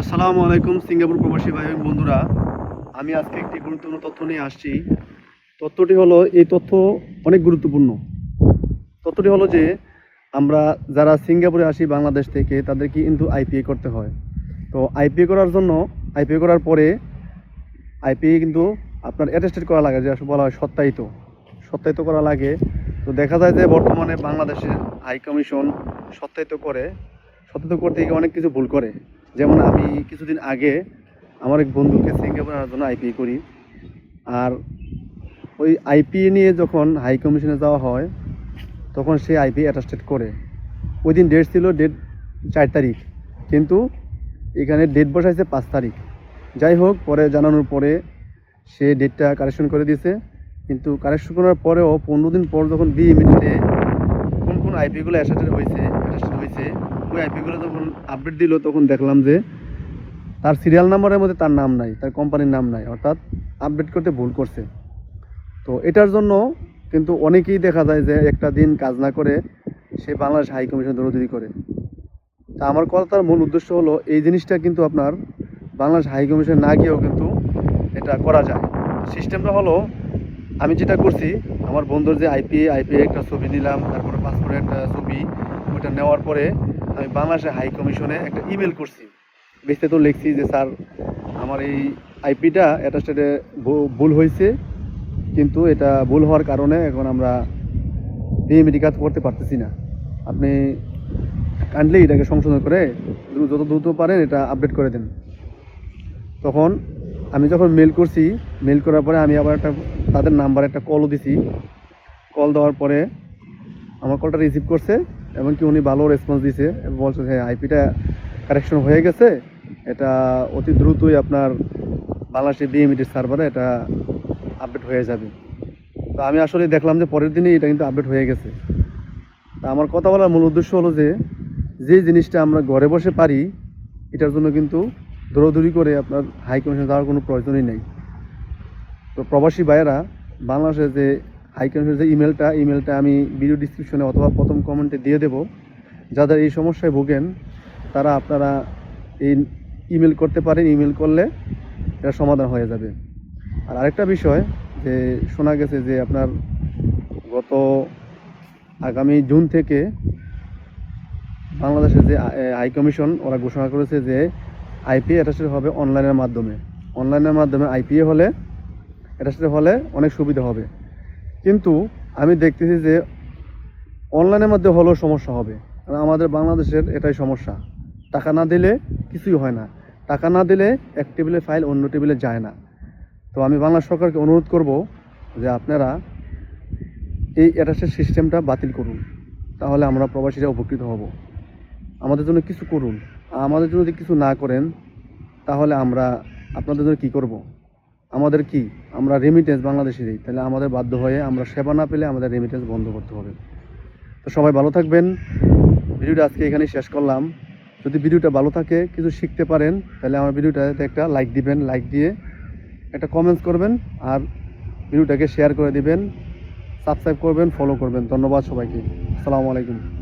আসসালামু আলাইকুম, সিঙ্গাপুর প্রবাসী ভাই বন্ধুরা। আমি আজকে একটি গুরুত্বপূর্ণ তথ্য নিয়ে আসছি। তথ্যটি হলো, এই তথ্য অনেক গুরুত্বপূর্ণ। তথ্যটি হলো যে, আমরা যারা সিঙ্গাপুরে আসি বাংলাদেশ থেকে, তাদেরকে কিন্তু আইপিএ করতে হয়। তো আইপিএ করার জন্য আইপিএ করার পরে আইপিএ কিন্তু আপনার অ্যাটেস্টেড করা লাগে, যে বলা হয় সত্যায়িত। সত্যায়িত করা লাগে। তো দেখা যায় যে, বর্তমানে বাংলাদেশের হাই কমিশন সত্যায়িত করে, সত্যায়িত করতে গিয়ে অনেক কিছু ভুল করে। যেমন আমি কিছুদিন আগে আমার এক বন্ধুকে সিঙ্গাপুর আনার জন্য আইপিএ করি। আর ওই আইপিএ নিয়ে যখন হাই কমিশনে যাওয়া হয়, তখন সে আইপিএ অ্যাটাস্টেড করে। ওই দিন ডেট ছিল ডেট চার তারিখ, কিন্তু এখানে ডেট বসাইছে পাঁচ তারিখ। যাই হোক, পরে জানানোর পরে সে ডেটটা কারেকশন করে দিয়েছে। কিন্তু কারেকশন করার পরেও পনেরো দিন পর যখন বি মিনিটে কোন কোন আইপিগুলো অ্যাটাস্টেড হয়েছে অ্যাটাস্টেড হয়েছে আইপিগুলো যখন আপডেট দিল, তখন দেখলাম যে তার সিরিয়াল নাম্বারের মধ্যে তার নাম নাই, তার কোম্পানির নাম নাই, অর্থাৎ আপডেট করতে ভুল করছে। তো এটার জন্য কিন্তু অনেকেই দেখা যায় যে একটা দিন কাজ না করে সে বাংলাদেশ হাই কমিশন দৌড়দৌড়ি করে। তা আমার কথার মূল উদ্দেশ্য হলো, এই জিনিসটা কিন্তু আপনার বাংলাদেশ হাই কমিশন না গিয়েও কিন্তু এটা করা যায়। সিস্টেমটা হলো, আমি যেটা করছি, আমার বন্ধুর যে আইপিএ আইপিএ একটা ছবি নিলাম, তারপরে পাসপোর্টের একটা ছবি, ওইটা নেওয়ার পরে আমি বাংলাদেশের হাই কমিশনে একটা ইমেল করছি। বিস্তারিত লিখছি যে, স্যার, আমার এই আইপিটা এটা স্টেটে ভুল হয়েছে, কিন্তু এটা ভুল হওয়ার কারণে এখন আমরা বিএমডি কাজ করতে পারতেছি না। আপনি কাইন্ডলি এটাকে সংশোধন করে যত দ্রুত পারেন এটা আপডেট করে দেন। তখন আমি যখন মেল করছি মেল করার পরে আমি আবার একটা, তাদের নাম্বারে একটা কলও দিছি। কল দেওয়ার পরে আমার কলটা রিসিভ করছে। এবং কি উনি ভালো রেসপন্স দিয়েছে বলছে হ্যাঁ আইপিটা কারেকশন হয়ে গেছে। এটা অতি দ্রুতই আপনার বাংলাদেশের বিএমইটির সার্ভারে এটা আপডেট হয়ে যাবে। তো আমি আসলে দেখলাম যে পরের দিনই এটা কিন্তু আপডেট হয়ে গেছে। তা আমার কথা বলার মূল উদ্দেশ্য হলো যে যে জিনিসটা আমরা ঘরে বসে পারি, এটার জন্য কিন্তু দৌড়দৌড়ি করে আপনার হাই কমিশনে যাওয়ার কোনো প্রয়োজনই নেই। তো প্রবাসী ভাইয়েরা বাংলাদেশের যে হাই কমিশনের যে ইমেলটা ইমেলটা আমি ভিডিও ডিসক্রিপশনে অথবা প্রথম কমেন্টে দিয়ে দেব। যাদের এই সমস্যায় ভোগেন, তারা আপনারা এই ইমেল করতে পারেন। ইমেল করলে এটা সমাধান হয়ে যাবে। আর আরেকটা বিষয় যে শোনা গেছে যে আপনার গত আগামী জুন থেকে বাংলাদেশের যে হাই কমিশন ওরা ঘোষণা করেছে যে আইপিএ অ্যাটাস্টেড হবে অনলাইনের মাধ্যমে। অনলাইনের মাধ্যমে আইপিএ হলে অ্যাটাস্টেড হলে অনেক সুবিধা হবে। কিন্তু আমি দেখতেছি যে অনলাইনের মধ্যে হলেও সমস্যা হবে। কারণ আমাদের বাংলাদেশের এটাই সমস্যা। টাকা না দিলে কিছুই হয় না। টাকা না দিলে এক টেবিলে ফাইল অন্য টেবিলে যায় না। তো আমি বাংলা সরকারকে অনুরোধ করব যে আপনারা এই অ্যাটাস্টেড সিস্টেমটা বাতিল করুন। তাহলে আমরা প্রবাসীরা উপকৃত হব। আমাদের জন্য কিছু করুন। আমাদের জন্য যদি কিছু না করেন, তাহলে আমরা আপনাদের জন্য কী করব? আমাদের কি? আমরা রেমিটেন্স বাংলাদেশে দিই। তাহলে আমাদের বাধ্য হয়ে আমরা সেবা না পেলে আমাদের রেমিটেন্স বন্ধ করতে হবে। তো সবাই ভালো থাকবেন। ভিডিওটা আজকে এখানে শেষ করলাম। যদি ভিডিওটা ভালো থাকে, কিছু শিখতে পারেন, তাহলে আমার ভিডিওটাতে একটা লাইক দিবেন। লাইক দিয়ে একটা কমেন্টস করবেন আর ভিডিওটাকে শেয়ার করে দিবেন। সাবস্ক্রাইব করবেন ফলো করবেন। ধন্যবাদ সবাইকে। আসসালামু আলাইকুম।